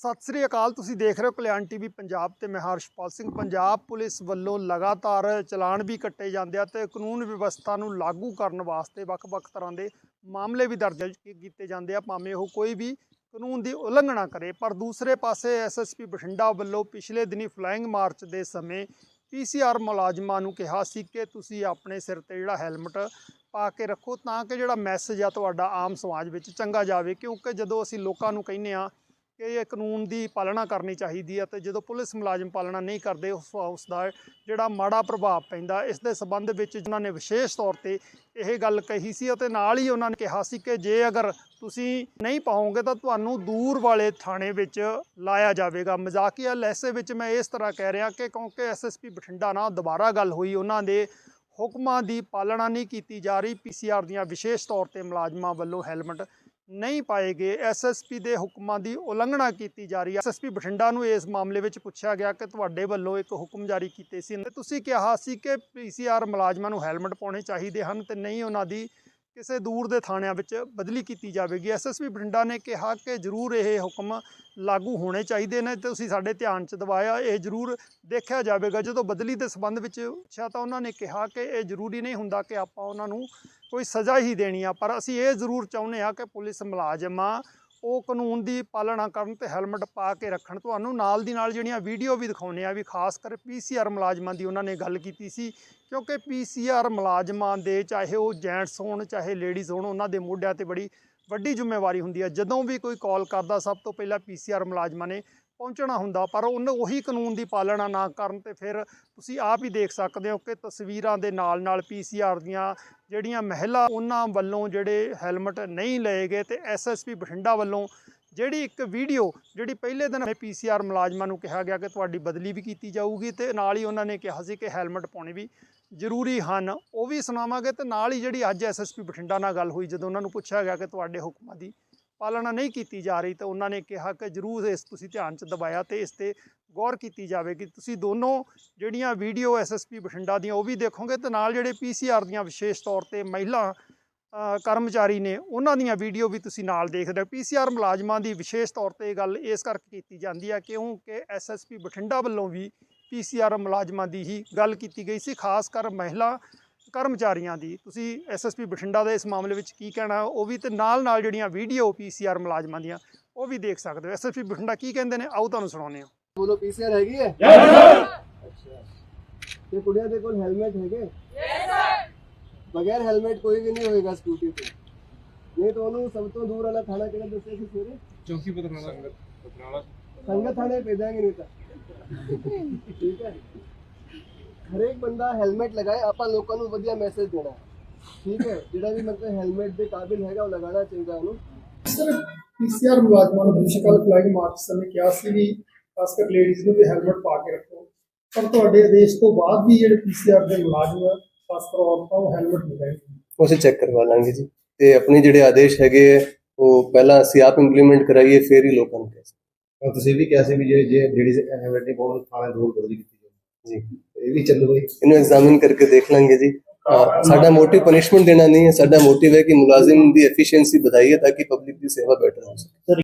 ਸਤਿ ਸ੍ਰੀ ਅਕਾਲ, ਤੁਸੀਂ ਦੇਖ ਰਹੇ ਹੋ ਕਲਿਆਣ ਟੀਵੀ ਪੰਜਾਬ ਤੇ ਮੈਂ ਹਰਸ਼ਪਾਲ ਸਿੰਘ। ਪੰਜਾਬ ਪੁਲਿਸ ਵੱਲੋਂ ਲਗਾਤਾਰ ਚਲਾਨ ਵੀ ਕੱਟੇ ਜਾਂਦੇ ਆ ਤੇ ਕਾਨੂੰਨ ਵਿਵਸਥਾ ਨੂੰ ਲਾਗੂ ਕਰਨ ਵਾਸਤੇ ਵੱਖ-ਵੱਖ ਤਰ੍ਹਾਂ ਦੇ ਮਾਮਲੇ ਵੀ ਦਰਜ ਕੀਤੇ ਜਾਂਦੇ ਆ। ਭਾਵੇਂ ਉਹ ਕੋਈ ਵੀ ਕਾਨੂੰਨ ਦੀ ਉਲੰਘਣਾ ਕਰੇ, ਪਰ ਦੂਸਰੇ ਪਾਸੇ ਐਸਐਸਪੀ ਬਠਿੰਡਾ ਵੱਲੋਂ ਪਿਛਲੇ ਦਿਨੀ ਫਲਾਈਂਗ ਮਾਰਚ ਦੇ ਸਮੇਂ ਪੀਸੀਆਰ ਮੁਲਾਜ਼ਮਾਂ ਨੂੰ ਕਿਹਾ ਸੀ ਕਿ ਤੁਸੀਂ ਆਪਣੇ ਸਿਰ ਤੇ ਜਿਹੜਾ ਹੈਲਮਟ ਪਾ ਕੇ ਰੱਖੋ ਤਾਂ ਕਿ ਜਿਹੜਾ ਮੈਸੇਜ ਆ ਤੁਹਾਡਾ ਆਮ ਸਮਾਜ ਵਿੱਚ ਚੰਗਾ ਜਾਵੇ, ਕਿਉਂਕਿ ਜਦੋਂ ਅਸੀਂ ਲੋਕਾਂ ਨੂੰ ਕਹਿੰਦੇ ਆ ਕਿ ਇਹ ਕਾਨੂੰਨ ਦੀ ਪਾਲਣਾ ਕਰਨੀ ਚਾਹੀਦੀ ਹੈ ਤੇ ਜਦੋਂ ਪੁਲਿਸ ਮੁਲਾਜ਼ਮ ਪਾਲਣਾ ਨਹੀਂ ਕਰਦੇ, ਉਸ ਉਸ ਦਾ ਜਿਹੜਾ ਮਾੜਾ ਪ੍ਰਭਾਵ ਪੈਂਦਾ, ਇਸ ਦੇ ਸੰਬੰਧ ਵਿੱਚ ਉਹਨਾਂ ਨੇ ਵਿਸ਼ੇਸ਼ ਤੌਰ ਤੇ ਇਹ ਗੱਲ ਕਹੀ ਸੀ ਅਤੇ ਨਾਲ ਹੀ ਉਹਨਾਂ ਨੇ ਕਿਹਾ ਸੀ ਕਿ ਜੇ ਅਗਰ ਤੁਸੀਂ ਨਹੀਂ ਪਾਓਗੇ ਤਾਂ ਤੁਹਾਨੂੰ ਦੂਰ ਵਾਲੇ ਥਾਣੇ ਵਿੱਚ ਲਾਇਆ ਜਾਵੇਗਾ। ਮਜ਼ਾਕੀਆ ਲਹਿਸੇ ਵਿੱਚ ਮੈਂ ਇਸ ਤਰ੍ਹਾਂ ਕਹਿ ਰਿਹਾ ਕਿ ਕਿਉਂਕਿ ਐਸਐਸਪੀ ਬਠਿੰਡਾ ਨਾਲ ਦੁਬਾਰਾ ਗੱਲ ਹੋਈ, ਉਹਨਾਂ ਦੇ ਹੁਕਮਾਂ ਦੀ ਪਾਲਣਾ ਨਹੀਂ ਕੀਤੀ ਜਾ ਰਹੀ ਪੀਸੀਆਰ ਦੀਆਂ ਵਿਸ਼ੇਸ਼ ਤੌਰ ਤੇ ਮੁਲਾਜ਼ਮਾਂ ਵੱਲੋਂ ਹੈਲਮਟ ਨਹੀਂ ਪਾਏ ਗਏ। ਐਸਐਸਪੀ ਦੇ ਹੁਕਮਾਂ ਦੀ ਉਲੰਘਣਾ ਕੀਤੀ ਜਾ ਰਹੀ ਹੈ। ਐਸਐਸਪੀ ਬਠਿੰਡਾ ਨੂੰ ਇਸ ਮਾਮਲੇ ਵਿੱਚ ਪੁੱਛਿਆ ਗਿਆ ਕਿ ਤੁਹਾਡੇ ਵੱਲੋਂ ਇੱਕ ਹੁਕਮ ਜਾਰੀ ਕੀਤੇ ਸੀ। ਤੇ ਤੁਸੀਂ ਕਿਹਾ ਸੀ ਕਿ ਪੀਸੀਆਰ ਮੁਲਾਜ਼ਮਾਂ ਨੂੰ ਹੈਲਮਟ ਪਾਉਣੇ ਚਾਹੀਦੇ ਹਨ ਤੇ ਨਹੀਂ ਉਹਨਾਂ ਦੀ ਕਿਸੇ ਦੂਰ ਦੇ ਥਾਣਿਆਂ ਵਿੱਚ ਬਦਲੀ ਕੀਤੀ ਜਾਵੇਗੀ। ਐਸਐਸਪੀ ਬਠਿੰਡਾ ਨੇ ਕਿਹਾ ਕਿ ਜ਼ਰੂਰ ਇਹ ਹੁਕਮ ਲਾਗੂ ਹੋਣੇ ਚਾਹੀਦੇ ਨੇ ਤੇ ਤੁਸੀਂ ਸਾਡੇ ਧਿਆਨ 'ਚ ਦਵਾਇਆ, ਇਹ ਜ਼ਰੂਰ ਦੇਖਿਆ ਜਾਵੇਗਾ। ਜਦੋਂ ਬਦਲੀ ਦੇ ਸੰਬੰਧ ਵਿੱਚ ਪੁੱਛਿਆ ਤਾਂ ਉਹਨਾਂ ਨੇ ਕਿਹਾ ਕਿ ਇਹ ਜ਼ਰੂਰੀ ਨਹੀਂ ਹੁੰਦਾ ਕਿ ਆਪਾਂ ਉਹਨਾਂ ਨੂੰ ਕੋਈ ਸਜ਼ਾ ਹੀ ਦੇਣੀ ਆ, ਪਰ ਅਸੀਂ ਇਹ ਜ਼ਰੂਰ ਚਾਹੁੰਦੇ ਆ ਕਿ ਪੁਲਿਸ ਮੁਲਾਜ਼ਮਾਂ ਉਹ ਕਾਨੂੰਨ ਦੀ ਪਾਲਣਾ ਕਰਨ ਤੇ ਹੈਲਮਟ ਪਾ ਕੇ ਰੱਖਣ। ਤੁਹਾਨੂੰ ਨਾਲ ਦੀ ਨਾਲ ਜਿਹੜੀਆਂ ਵੀਡੀਓ ਵੀ ਦਿਖਾਉਂਦੇ ਆ ਵੀ ਖਾਸ ਕਰ ਪੀਸੀਆਰ ਮੁਲਾਜ਼ਮਾਂ ਦੀ ਉਹਨਾਂ ਨੇ ਗੱਲ ਕੀਤੀ ਸੀ ਕਿਉਂਕਿ ਪੀਸੀਆਰ ਮੁਲਾਜ਼ਮਾਂ ਦੇ ਚਾਹੇ ਉਹ ਜੈਂਟਸ ਹੋਣ, ਚਾਹੇ ਲੇਡੀਜ਼ ਹੋਣ, ਉਹਨਾਂ ਦੇ ਮੋਢਿਆਂ ਤੇ ਬੜੀ ਵੱਡੀ ਜ਼ਿੰਮੇਵਾਰੀ ਹੁੰਦੀ ਹੈ ਜਦੋਂ ਵੀ ਕੋਈ ਕਾਲ ਕਰਦਾ, ਸਭ ਤੋਂ ਪਹਿਲਾਂ ਪੀਸੀਆਰ ਮੁਲਾਜ਼ਮਾਂ ਨੇ ਪਹੁੰਚਣਾ ਹੁੰਦਾ, ਪਰ ਉਹਨ ਉਹੀ ਕਾਨੂੰਨ ਦੀ ਪਾਲਣਾ ਨਾ ਕਰਨ ਤੇ ਫਿਰ ਤੁਸੀਂ ਆਪ ਹੀ ਦੇਖ ਸਕਦੇ ਹੋ ਕਿ ਤਸਵੀਰਾਂ ਦੇ ਨਾਲ ਨਾਲ ਪੀਸੀਆਰ ਦੀਆਂ ਜਿਹੜੀਆਂ ਮਹਿਲਾ ਉਹਨਾਂ ਵੱਲੋਂ ਜਿਹੜੇ ਹੈਲਮਟ ਨਹੀਂ ਲਏ ਗਏ ਤੇ ਐਸਐਸਪੀ ਬਠਿੰਡਾ ਵੱਲੋਂ ਜਿਹੜੀ ਇੱਕ ਵੀਡੀਓ ਜਿਹੜੀ ਪਹਿਲੇ ਦਿਨ ਪੀਸੀਆਰ ਮੁਲਾਜ਼ਮਾਂ ਨੂੰ ਕਿਹਾ ਗਿਆ ਕਿ ਤੁਹਾਡੀ ਬਦਲੀ ਵੀ ਕੀਤੀ ਜਾਊਗੀ ਤੇ ਨਾਲ ਹੀ ਉਹਨਾਂ ਨੇ ਕਿਹਾ ਸੀ ਕਿ ਹੈਲਮਟ ਪਾਉਣੇ ਵੀ ਜ਼ਰੂਰੀ ਹਨ। ਉਹ ਵੀ ਸੁਣਾਵਾਂਗੇ ਤੇ ਨਾਲ ਹੀ ਜਿਹੜੀ ਅੱਜ ਐਸਐਸਪੀ ਬਠਿੰਡਾ ਨਾਲ ਗੱਲ ਹੋਈ ਜਦੋਂ ਉਹਨਾਂ ਨੂੰ ਪੁੱਛਿਆ ਗਿਆ ਕਿ ਤੁਹਾਡੇ ਹੁਕਮਾਂ ਦੀ ਪਾਲਣਾ ਨਹੀਂ ਕੀਤੀ ਜਾ ਰਹੀ ਤਾਂ ਉਹਨਾਂ ਨੇ ਕਿਹਾ ਕਿ ਜ਼ਰੂਰ ਇਸ ਤੁਸੀਂ ਧਿਆਨ 'ਚ ਦਬਾਇਆ ਤੇ ਇਸ ਤੇ ਗੌਰ ਕੀਤੀ ਜਾਵੇਗੀ। ਤੁਸੀਂ ਦੋਨੋਂ ਜਿਹੜੀਆਂ ਵੀਡੀਓ ਐਸਐਸਪੀ ਬਠਿੰਡਾ ਦੀਆਂ ਉਹ ਵੀ ਦੇਖੋਗੇ ਤੇ ਨਾਲ ਜਿਹੜੇ ਪੀਸੀਆਰ ਦੀਆਂ ਵਿਸ਼ੇਸ਼ ਤੌਰ ਤੇ ਮਹਿਲਾ ਕਰਮਚਾਰੀ ਨੇ ਉਹਨਾਂ ਦੀਆਂ ਵੀਡੀਓ ਵੀ ਤੁਸੀਂ ਨਾਲ ਦੇਖਦੇ ਹੋ। ਪੀਸੀਆਰ ਮੁਲਾਜ਼ਮਾਂ ਦੀ ਵਿਸ਼ੇਸ਼ ਤੌਰ ਤੇ ਇਹ ਗੱਲ ਇਸ ਕਰਕੇ ਕੀਤੀ ਜਾਂਦੀ ਹੈ ਕਿਉਂਕਿ ਐਸਐਸਪੀ ਬਠਿੰਡਾ ਵੱਲੋਂ ਵੀ ਪੀਸੀਆਰ ਮੁਲਾਜ਼ਮਾਂ ਦੀ ਹੀ ਗੱਲ ਕੀਤੀ ਗਈ ਸੀ, ਖਾਸ ਕਰ ਮਹਿਲਾ ਕਰਮਚਾਰੀਆਂ ਦੀ। ਤੁਸੀਂ ਐਸਐਸਪੀ ਬਠਿੰਡਾ ਦੇ ਇਸ ਮਾਮਲੇ ਵਿੱਚ ਕੀ ਕਹਿਣਾ ਉਹ ਵੀ ਤੇ ਨਾਲ ਨਾਲ ਜਿਹੜੀਆਂ ਵੀਡੀਓ ਪੀਸੀਆਰ ਮੁਲਾਜ਼ਮਾਂ ਦੀਆਂ ਉਹ ਵੀ ਦੇਖ ਸਕਦੇ ਹੋ। ਐਸਐਸਪੀ ਬਠਿੰਡਾ ਕੀ ਕਹਿੰਦੇ ਨੇ? ਆਓ ਤੁਹਾਨੂੰ ਸੁਣਾਉਂਦੇ ਹਾਂ। ਬੋਲੋ ਪੀਸੀਆਰ ਹੈਗੀ ਹੈ? ਅੱਛਾ। ਤੇ ਕੁੜੀਆਂ ਦੇ ਕੋਲ ਹੈਲਮਟ ਹੈਗੇ? ਬਗੈਰ ਹੈਲਮਟ ਕੋਈ ਵੀ ਨਹੀਂ ਹੋਏਗਾ ਸਕੂਟੀ ਤੇ। ਨਹੀਂ ਤਾਂ ਉਹਨੂੰ ਸਭ ਤੋਂ ਦੂਰ ਵਾਲਾ ਥਾਣਾ ਕਿਹੜਾ ਦੱਸਿਆ ਸੀ ਸਵੇਰੇ? ਚੌਕੀ ਪਤਰਾਲਾ ਪਤਰਾਲਾ ਸੰਗਤ ਥਾਣੇ ਭੇਜਾਂਗੇ ਨਹੀਂ ਤਾਂ। ਠੀਕ ਹੈ? ਹਰੇਕ ਬੰਦਾ ਹੈਲਮਟ ਲਗਾਏ ਆਪਾਂ ਲੋਕਾਂ ਨੂੰ ਵਧੀਆ ਮੈਸੇਜ ਦੇਣਾ। ਠੀਕ ਹੈ? ਜਿਹੜਾ ਵੀ ਮਤਲਬ ਹੈਲਮਟ ਦੇ ਕਾਬਿਲ ਹੈਗਾ ਉਹ ਲਗਾਉਣਾ ਚਾਹੀਦਾ ਉਹਨੂੰ। ਸਰ ਪੀਸੀਆਰ ਮੁਲਾਜ਼ਮਾਂ ਨੂੰ ਬੇਸ਼ੱਕਲ ਫਲਾਈਂਗ ਮਾਰਚ ਸਮੇਂ ਕਿਹਾ ਸੀ ਵੀ ਖਾਸ ਕਰ ਲੇਡੀਜ਼ ਨੂੰ ਵੀ ਹੈਲਮਟ ਪਾ ਕੇ ਰੱਖੋ। ਪਰ ਤੁਹਾਡੇ ਆਦੇਸ਼ ਤੋਂ ਬਾਅਦ ਵੀ ਜਿਹੜੇ ਪੀਸੀਆਰ ਦੇ ਮੁਲਾਜ਼ਮ ਆ, ਖਾਸ ਕਰ ਔਰਤਾਂ ਉਹ ਹੈਲਮਟ ਨਹੀਂ ਪਾਉਂਦੇ ਉਹ ਅਸੀਂ ਚੈੱਕ ਕਰਵਾ ਲਾਂਗੇ ਜੀ। ਤੇ ਆਪਣੇ ਜਿਹੜੇ ਆਦੇਸ਼ ਹੈਗੇ ਉਹ ਪਹਿਲਾਂ ਅਸੀਂ ਆਪ ਇੰਪਲੀਮੈਂਟ ਕਰਾਈਏ ਫਿਰ ਹੀ ਲੋਕਾਂ ਨੂੰ ਕਹਿ ਸਕਦੇ। ਤੁਸੀਂ ਵੀ ਕਿਹਾ ਸੀ ਵੀ ਜੇ ਜਿਹੜੀ ਹੈਮਲਟ ਨਹੀਂ ਪਾਉਣ ਥਾਣੇ ਦੂਰ ਬਦਲੀ ਕੀਤੀ ਜੀ। ਇਹ ਵੀ ਚੱਲੋ ਬਈ। ਇਹਨੂੰ ਐਗਜ਼ਾਮਿਨ ਕਰਕੇ ਦੇਖ ਲਾਂਗੇ ਜੀ। ਸਾਡਾ ਮੋਟਿਵ ਪਨਿਸ਼ਮੈਂਟ ਦੇਣਾ ਨਹੀਂ ਹੈ। ਸਾਡਾ ਮੋਟਿਵ ਹੈ ਕਿ ਮੁਲਾਜ਼ਮ ਦੀ ਐਫੀਸ਼ੀਐਂਸੀ ਵਧਾਈਏ ਤਾਂ ਕਿ ਪਬਲਿਕ ਦੀ ਸੇਵਾ ਬੈਟਰ ਹੋ ਸਕੇ।